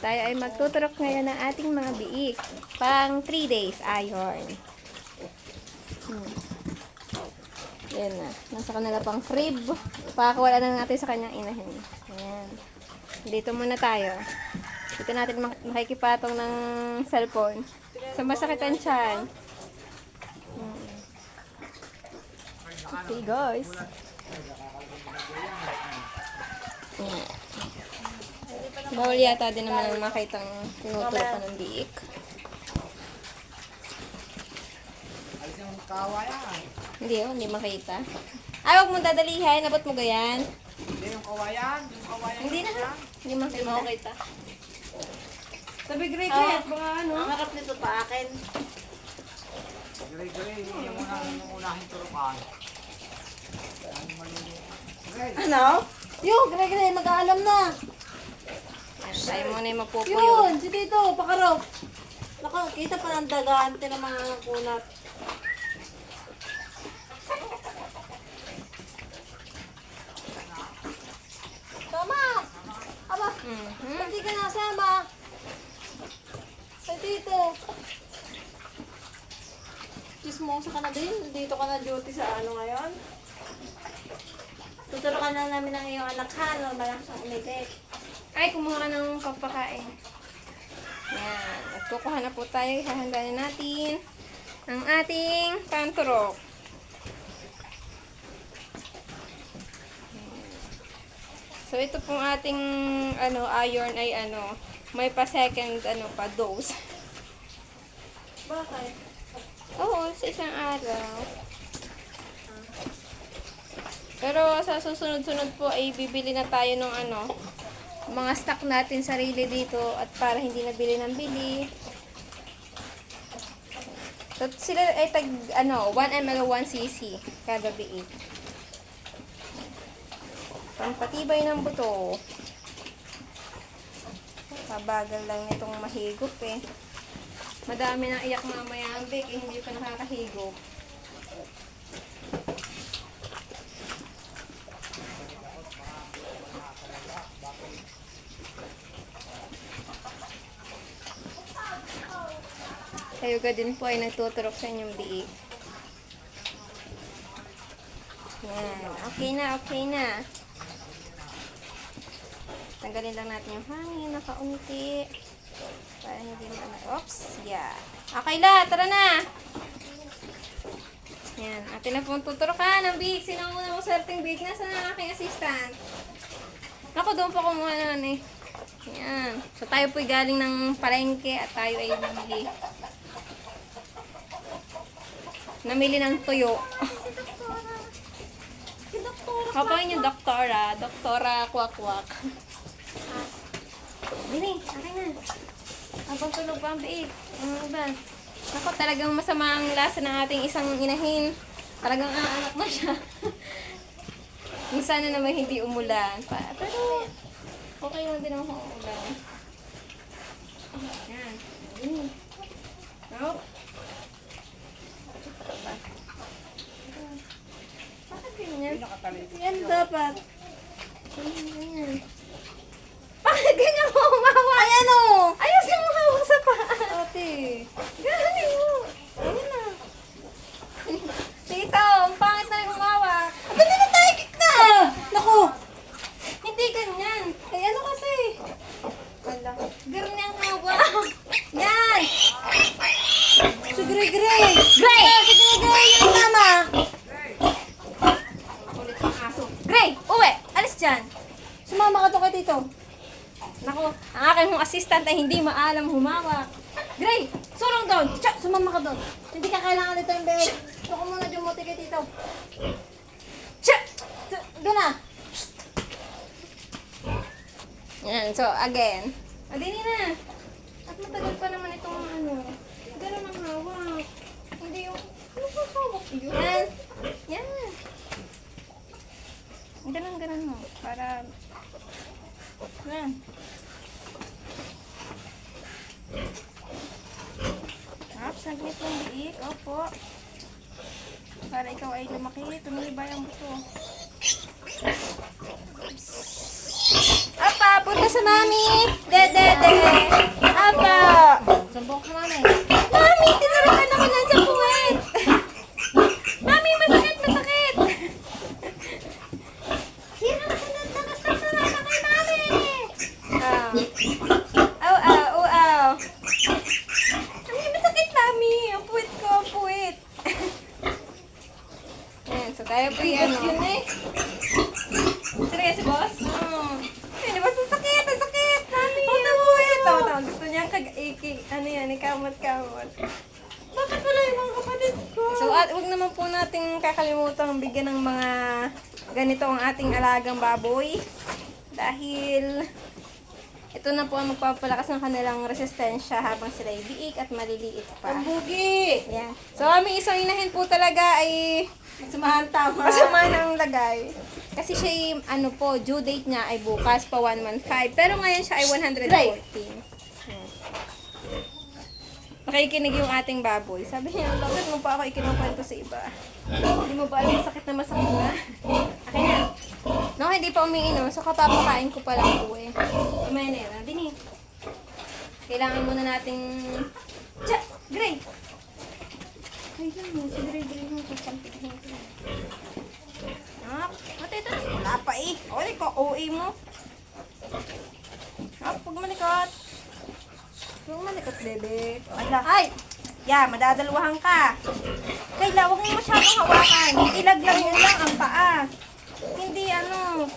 tayo ay magtuturok ngayon ng ating mga biik. Pang 3 days, iron. Hmm. Yan na. Nasa kanila pang crib. Pakakawala na natin sa kanyang inahin. Ayan. Dito muna tayo. Dito natin mak- makikipatong ng cellphone. So, masakit ang tiyan. Hmm. Okay, guys. Ayan. Bawal yata din naman ang makitang tinuturo pa ng biik. Hindi, oh, hindi makita. Ay, huwag mong dadalihin. Abot mo gayan. Hindi yung kawayan. Yung kawayan. Hindi na. Hindi makita. Hindi makita. Sabi, Greg, Ah. Greg, baka ano? Ang harap nito pa akin. Gray-gray. Yung unang yung unahin turukan. Ano? Yung, Greg, Greg, mag-aalam na. Yan, tayo muna yung mapupuyo. Yun, si Tito, pakarop. Naku, kita pa ng dagaan, na mga kunat. Tama! Aba, Mhm. hindi ka nasama. Si Tito. Chismosa ka na din. Dito ka na duty sa ano ngayon. Tuturo ka na namin ng iyong anak ha, no? Malakas ang umitik. Ay, kumuha ng pagpakain. Yan. At kukuha na po tayo. Hahanda na natin ang ating panturok. So, ito pong ating ano, iron ay ano, may pa second ano pa dose. Bakit? Oo, sa isang araw. Pero sa susunod-sunod po ay bibili na tayo ng ano, mga stock natin sarili dito at para hindi na bili ng bili. So, sila ay tag, ano, 1 ml o 1 cc kada biik. Pampatibay ng buto. Pabagal lang itong mahigop eh. Madami nang iyak mamaya ang bake, eh, hindi pa nakakahigop. Kayo ka din po ay nagtuturok sa inyong biik. Yan. Okay na, okay na. Tanggalin lang natin yung hangin, nakaunti. Para hindi maano. Oops, yeah. Okay la, tara na. Yan, atin na pong tuturukan ng big. Sino ang unang maswerteng big? Nasaan ang aking assistant? Ako, doon pa kumuha na eh. Yan. So, tayo po'y galing ng palengke at tayo ay bumili. Namili ng tuyo. Kapain yung doktora. Doktora kwak-kwak. Dini, akin na. Habang tulog pa ang biig. Ano ba? Ako, talagang masama ang lasa ng ating isang inahin. Talagang aanak na siya. Kung sana naman hindi umulan. Pa- pero, okay lang din ako umulan. Yan. Dini. Nope. Bakit ganyan? Yan dapat. Ganyan. Bakit ganyan mo humawa? Ay, ano? Ayusin mo hawak sa paa. Ate. Galing mo. Ayun na. Tito, ang pangit na yung humawak. Dali na tayo, kikna! Naku! Hindi ganyan. Ay, ano kasi? Wala. Ganyan. Yan. Gray! Gray! Ah, si Gray Gray yung tama! Kulit ang aso. Gray, uwi. Alis dyan. Sumama ka to kay Tito. Nako, ang hong assistant ay hindi maalam humawak. Gray, surong doon. Tsa, sumama ka doon. Hindi ka kailangan nito yung bebe. Ito muna dumuti kay Tito. Doon na. Yan, so again. Adini na. At matagal pa naman itong ano. Ganun ang hawak. Hindi yung... Ano ba hawak yun? Yan. Yan. Ganun, ganun mo. Para... Yan. Up, saglit Opo. Para ikaw ay lumaki. Tumibay ang buto. Apa, punta sa mami. Dedet. pwede. Apa. Sumbong ka. Mami, tinurukan ako ng sa puwet. Mami, masakit, masakit. Sino sunod na gusto sumama kay Mami? Ah. Aw, aw, aw, aw. Mami, masakit, Mami. Ang puwet ko, ang puwet. Ayan, so tayo ano. Yun eh. Seryoso, boss? Oo. Ay, di ba sa sakit? Ang sakit! Ang puwet! Tama, tama. Gusto niyang kag... Iki, ano yan, ikamot-kamot. Bakit wala yung mga kapatid ko? So, at wag naman po nating kakalimutang bigyan ng mga ganito ang ating alagang baboy. Dahil ito na po ang magpapalakas ng kanilang resistensya habang sila ay biik at maliliit pa. Ang bugi. Yan. So, aming isang inahin po talaga ay Samahan tama. masama ng lagay. Kasi siya ay, ano po, due date niya ay bukas pa 115. Pero ngayon siya ay 114. Yan. Nakikinig yung ating baboy. Sabi niya, bakit mo pa ako ikinukwento sa iba? Hindi mo ba alam masakit na masakit na? Akin na. No, hindi pa umiinom. So, kapapakain ko pa lang po eh. Kumain na yan. Dini. Kailangan muna nating... Tsa! Gray! Ay, lang mo. Si Gray, Gray mo. Pasampitin ko. Ah, mati ito. Wala pa eh. Ulit ko, OA mo. Ah, pag malikot. Huwag malikot, bebe. Ala. Ay! Ya, madadalwahan ka. Kayla, huwag mo masyadong hawakan. Ilaglag mo lang ang paa. Hindi ano.